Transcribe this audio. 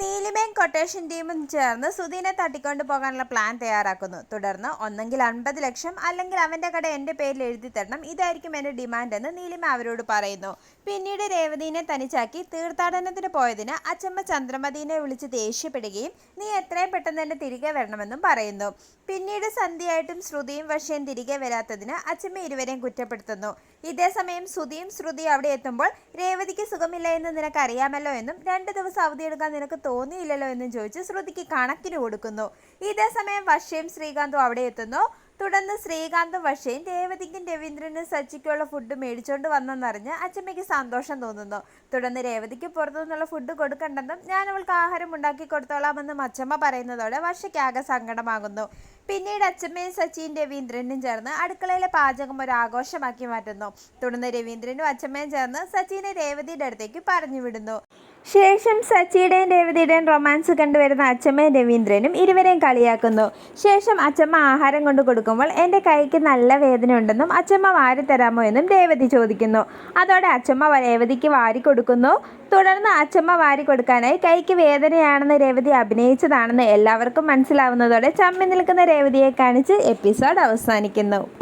നീലിമയും quotation ടീമും ചേർന്ന് സുധീനെ തട്ടിക്കൊണ്ടു പോകാനുള്ള പ്ലാൻ തയ്യാറാക്കുന്നു. തുടർന്ന് ഒന്നെങ്കിൽ അൻപത് ലക്ഷം അല്ലെങ്കിൽ അവന്റെ കട എന്റെ പേരിൽ എഴുതി തരണം. ഇതായിരിക്കും എന്റെ ഡിമാൻഡ് എന്ന് നീലിമ അവരോട് പറയുന്നു. പിന്നീട് രേവതിനെ തനിച്ചാക്കി തീർത്ഥാടനത്തിന് പോയതിന് അച്ചമ്മ ചന്ദ്രമതിനെ വിളിച്ച് ദേഷ്യപ്പെടുകയും നീ എത്രയും പെട്ടെന്ന് തന്നെ തിരികെ വരണമെന്നും പറയുന്നു. പിന്നീട് സന്ധ്യയായിട്ടും ശ്രുതിയും വശയും തിരികെ വരാത്തതിന് അച്ചമ്മ ഇരുവരെയും കുറ്റപ്പെടുത്തുന്നു. ഇതേസമയം ശ്രുതിയും ശ്രുതി അവിടെ എത്തുമ്പോൾ രേവതിക്ക് സുഖമില്ല എന്ന് നിനക്കറിയാമല്ലോ എന്നും രണ്ട് ദിവസം അവധിയെടുക്കാൻ നിനക്ക് തോന്നിയില്ലല്ലോ എന്നും ചോദിച്ച് ശ്രുതിക്ക് കണക്കിന് കൊടുക്കുന്നു. ഇതേ സമയം വർഷയും ശ്രീകാന്തും അവിടെ എത്തുന്നു. തുടർന്ന് ശ്രീകാന്തും വർഷയും രേവതിക്കും രവീന്ദ്രനും സച്ചിക്കുള്ള ഫുഡ് മേടിച്ചോണ്ട് വന്നെന്നറിഞ്ഞ് അച്ചമ്മയ്ക്ക് സന്തോഷം തോന്നുന്നു. തുടർന്ന് രേവതിക്ക് പുറത്തുനിന്നുള്ള ഫുഡ് കൊടുക്കണ്ടെന്നും ഞാൻ അവൾക്ക് ആഹാരം ഉണ്ടാക്കി കൊടുത്തോളാമെന്നും അച്ചമ്മ പറയുന്നതോടെ വർഷയ്ക്കാകെ സങ്കടമാകുന്നു. പിന്നീട് അച്ചമ്മയും സച്ചിയും രവീന്ദ്രനും ചേർന്ന് അടുക്കളയിലെ പാചകം ഒരു ആഘോഷമാക്കി മാറ്റുന്നു. തുടർന്ന് രവീന്ദ്രനും അച്ചമ്മയും ചേർന്ന് സച്ചിനെ രേവതിയുടെ അടുത്തേക്ക് പറഞ്ഞു വിടുന്നു ശേഷം സച്ചിയുടെയും രേവതിയുടെയും റൊമാൻസ് കണ്ടുവരുന്ന അച്ഛമ്മയും രവീന്ദ്രനും ഇരുവരെയും കളിയാക്കുന്നു. ശേഷം അച്ഛമ്മ ആഹാരം കൊണ്ട് കൊടുക്കുമ്പോൾ എന്റെ കൈക്ക് നല്ല വേദന ഉണ്ടെന്നും അച്ഛമ്മ വാരി തരാമോ എന്നും രേവതി ചോദിക്കുന്നു. അതോടെ അച്ഛമ്മ രേവതിക്ക് വാരി കൊടുക്കുന്നു. തുടർന്ന് അച്ഛമ്മ വാരി കൊടുക്കാനായി കൈക്ക് വേദനയാണെന്ന് രേവതി അഭിനയിച്ചതാണെന്ന് എല്ലാവർക്കും മനസ്സിലാവുന്നതോടെ ചമ്മി നിൽക്കുന്ന രേവതിയെ കാണിച്ച് എപ്പിസോഡ് അവസാനിക്കുന്നു.